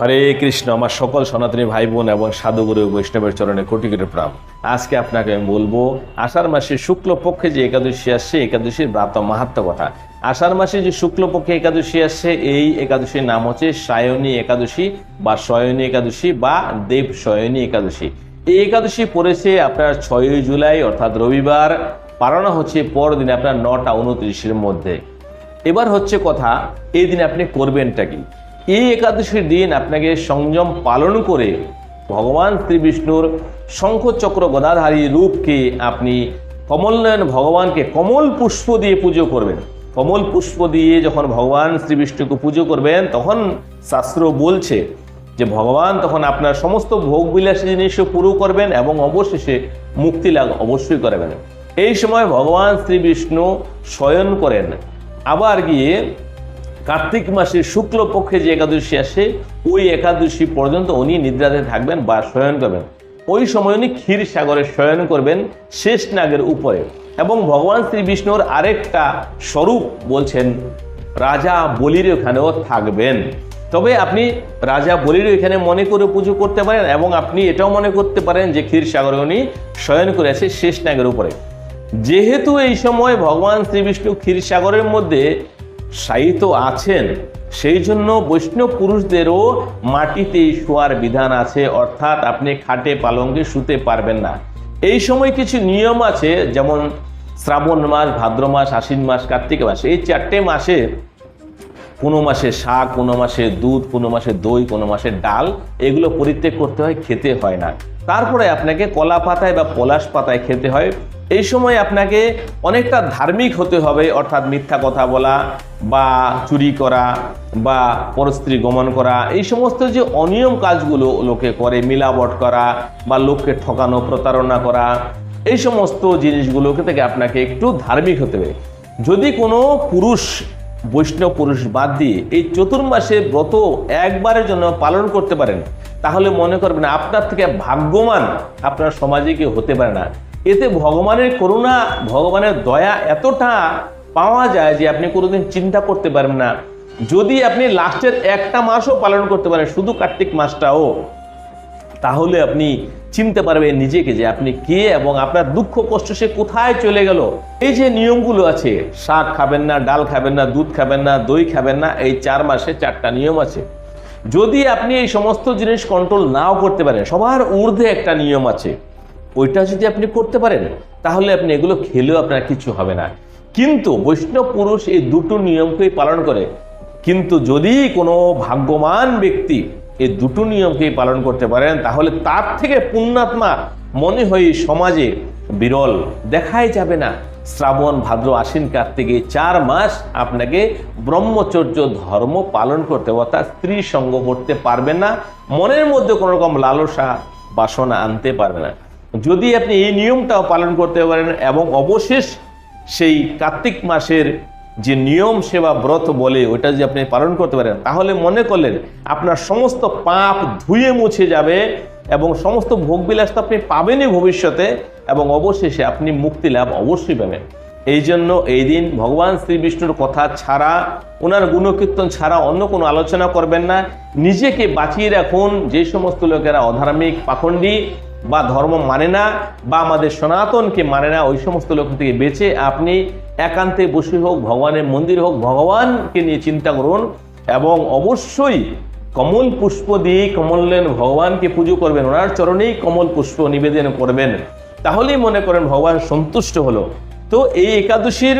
হরে কৃষ্ণ, আমার সকল সনাতনী ভাই বোন এবং সাধুগুরু বৈষ্ণবের চরণে কোটি কোটি প্রাম আজকে আপনাকে আমি বলব, আষাঢ় মাসে শুক্লপক্ষে যে একাদশী আসছে, একাদশীর ব্রাত মাহাত্ম কথা। আষাঢ় মাসে যে শুক্লপক্ষে একাদশী আসছে, এই একাদশীর নাম হচ্ছে সায়নী একাদশী বা শয়নী একাদশী বা দেব শয়নী একাদশী। এই একাদশী পড়েছে আপনার ছয়ই জুলাই, অর্থাৎ রবিবার। পালন হচ্ছে পরদিন আপনার নটা উনত্রিশের মধ্যে। এবার হচ্ছে কথা, এই দিন আপনি করবেনটা কি? এই একাদশীর দিন আপনাকে সংযম পালন করে ভগবান শ্রী বিষ্ণুর শঙ্খচক্র গদাধারী রূপকে আপনি কমলনয়ন ভগবানকে কমল পুষ্প দিয়ে পুজো করবেন। কমল পুষ্প দিয়ে যখন ভগবান শ্রী বিষ্ণুকে পুজো করবেন, তখন শাস্ত্র বলছে যে ভগবান তখন আপনার সমস্ত ভোগ ভোগবিলাসী জিনিসও পুরো করবেন এবং অবশেষে মুক্তি লাভ অবশ্যই করবেন। এই সময় ভগবান শ্রী বিষ্ণু শয়ন করেন। আবার গিয়ে কার্তিক মাসের শুক্লপক্ষে যে একাদশী আসে, ওই একাদশী পর্যন্ত উনি নিদ্রাতে থাকবেন বা শয়ন করবেন। ওই সময় উনি ক্ষীর সাগরে শয়ন করবেন শেষ নাগের উপরে। এবং ভগবান শ্রী বিষ্ণুর আরেকটা স্বরূপ বলছেন, রাজা বলির ওখানেও থাকবেন। তবে আপনি রাজা বলির এখানে মনে করে পুজো করতে পারেন এবং আপনি এটাও মনে করতে পারেন যে ক্ষীর সাগরে উনি শয়ন করে আছে শেষ নাগের উপরে। যেহেতু এই সময় ভগবান শ্রীবিষ্ণু ক্ষীরসাগরের মধ্যে শায়িত আছেন, সেই জন্য বৈষ্ণব পুরুষদেরও মাটিতে শোয়ার বিধান আছে, অর্থাৎ আপনি খাটে পালঙ্গে শুতে পারবেন না। এই সময় কিছু নিয়ম আছে, যেমন শ্রাবণ মাস, ভাদ্র মাস, আশ্বিন মাস, কার্তিক মাস, এই চারটে মাসে কোনো মাসে শাক, কোনো মাসে দুধ, কোনো মাসে দই, কোনো মাসে ডাল, এগুলো পরিত্যাগ করতে হয়, খেতে হয় না। তারপরে আপনাকে কলা পাতায় বা পলাশ পাতায় খেতে হয়। এই সময় আপনাকে অনেকটা ধার্মিক হতে হবে, অর্থাৎ মিথ্যা কথা বলা বা চুরি করা বা পরস্ত্রী গমন করা। এই সমস্ত যে অনিয়ম কাজগুলো লোকে করে, মিলাবট করা বা লোককে ঠকানো, প্রতারণা করা, এই সমস্ত জিনিসগুলোকে থেকে আপনাকে একটু ধার্মিক হতে হবে। যদি কোনো পুরুষ বৈষ্ণব পুরুষ বাদ দিয়ে এই চতুর্মাসে ব্রত একবারের জন্য পালন করতে পারেন, তাহলে মনে করবেন আপনার থেকে ভাগ্যবান আপনার সমাজে কেউ হতে পারে না। এতে ভগবানের করুণা, ভগবানের দয়া এতটা পাওয়া যায় যে আপনি কোনোদিন চিন্তা করতে পারবেন না। যদি আপনি লাস্টের একটা মাসও পালন করতে পারেন, শুধু কার্তিক মাসটাও। তাহলে আপনি চিনতে পারবেন নিজেকে যে আপনি কে এবং আপনার দুঃখ, কষ্ট, সে কোথায় চলে গেল। এই যে নিয়মগুলো আছে, শাক খাবেন না, ডাল খাবেন না, দুধ খাবেন না, দই খাবেন না, এই চার মাসে চারটা নিয়ম আছে। যদি আপনি এই সমস্ত জিনিস কন্ট্রোল নাও করতে পারেন, সবার ঊর্ধ্বে একটা নিয়ম আছে। ওইটা যদি আপনি করতে পারেন, তাহলে আপনি এগুলো খেলেও আপনার কিছু হবে না। কিন্তু বৈষ্ণব পুরুষ এই দুটো নিয়মকেই পালন করে। কিন্তু যদি কোনো ভাগ্যবান ব্যক্তি এই দুটো নিয়মকেই পালন করতে পারেন, তাহলে তার থেকে পুণ্যাত্মা মনে হয় সমাজে বিরল। দেখাই যাবে না। শ্রাবণ, ভাদ্র, আশ্বিন, কার্তিকে চার মাস আপনাকে ব্রহ্মচর্য ধর্ম পালন করতে অর্থাৎ স্ত্রী সঙ্গ করতে পারবে না, মনের মধ্যে কোনো রকম লালসা বাসনা আনতে পারবে না। যদি আপনি এই নিয়মটাও পালন করতে পারেন এবং অবশেষ সেই কার্তিক মাসের যে নিয়ম সেবা ব্রত বলে ওটা যদি আপনি পালন করতে পারেন, তাহলে মনে করলেন আপনার সমস্ত পাপ ধুয়ে মুছে যাবে এবং সমস্ত ভোগবিলাস তো আপনি পাবেনই ভবিষ্যতে এবং অবশেষে আপনি মুক্তি লাভ অবশ্যই পাবেন। এই জন্য এই দিন ভগবান শ্রী বিষ্ণুর কথা ছাড়া, ওনার গুণকীর্তন ছাড়া অন্য কোনো আলোচনা করবেন না। নিজেকে বাঁচিয়ে রাখুন। যে সমস্ত লোকেরা অধার্মিক পাখণ্ডী বা ধর্ম মানে না, বা আমাদের সনাতনকে মানে না, ওই সমস্ত লোক থেকে বেঁচে আপনি একান্তে বসে হোক, ভগবানের মন্দির হোক, ভগবানকে নিয়ে চিন্তা করুন এবং অবশ্যই কমল পুষ্প দিয়ে কমলেন ভগবানকে পুজো করবেন, ওনার চরণেই কমল পুষ্প নিবেদন করবেন। তাহলেই মনে করেন ভগবান সন্তুষ্ট হলো। তো এই একাদশীর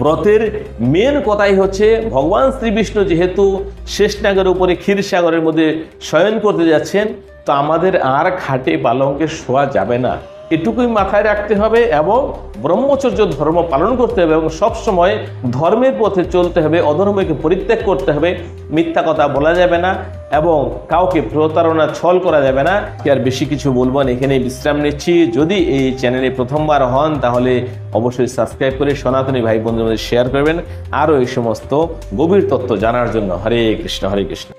ব্রতের মেন কথাই হচ্ছে, ভগবান শ্রী বিষ্ণু যেহেতু শেষনাগের উপরে ক্ষীরসাগরের মধ্যে শয়ন করতে যাচ্ছেন তো আমাদের আর খাটে পালঙ্কে শোয়া যাবে না। এটুকুই মাথায় রাখতে হবে এবং ব্রহ্মচর্য ধর্ম পালন করতে হবে এবং সবসময় ধর্মের পথে চলতে হবে, অধর্মকে পরিত্যাগ করতে হবে। মিথ্যা কথা বলা যাবে না এবং কাউকে প্রতারণা, ছল করা যাবে না। কি আর বেশি কিছু বলব না এখানে বিশ্রাম নিচ্ছি। যদি এই চ্যানেলে প্রথমবার হন, তাহলে অবশ্যই সাবস্ক্রাইব করে সনাতনী ভাই বন্ধুদের মধ্যে শেয়ার করবেন। আরও এই সমস্ত গভীর তত্ত্ব জানার জন্য হরে কৃষ্ণ হরে কৃষ্ণ।